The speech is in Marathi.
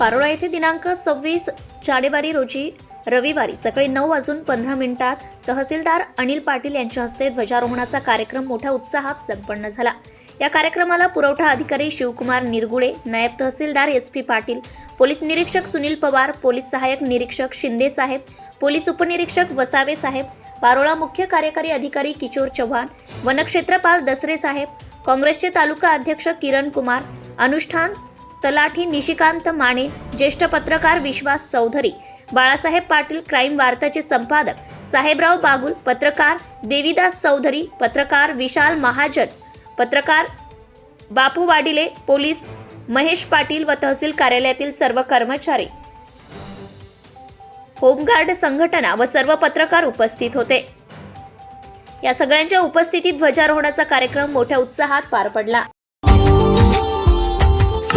पारोळा येथे दिनांक सव्वीस जानेवारी रोजी रविवारी सकाळी नऊ वाजून पंधरा मिनिटात तहसीलदार अनिल पाटील यांच्या हस्ते ध्वजारोहणाचा कार्यक्रम मोठ्या उत्साहात संपन्न झाला. या कार्यक्रमाला पुरवठा अधिकारी शिवकुमार निरगुडे नायब tehsildar S P Patil police निरीक्षक सुनील पवार पोलीस सहाय्यक निरीक्षक शिंदे साहेब पोलीस उपनिरीक्षक वसावे साहेब पारोळा मुख्य कार्यकारी अधिकारी किशोर चव्हाण वनक्षेत्रपाल दसरे साहेब काँग्रेसचे तालुका अध्यक्ष किरण कुमार अनुष्ठान तलाठी निशिकांत माने ज्येष्ठ पत्रकार विश्वास चौधरी बाळासाहेब पाटील क्राईम वार्ताचे संपादक साहेबराव बागुल पत्रकार देवीदास चौधरी पत्रकार विशाल महाजन पत्रकार बापू वाडिले पोलीस महेश पाटील व तहसील कार्यालयातील सर्व कर्मचारी. होमगार्ड संघटना व सर्व पत्रकार उपस्थित होते. या सगळ्यांच्या उपस्थितीत ध्वजारोहणाचा कार्यक्रम मोठ्या उत्साहात पार पडला.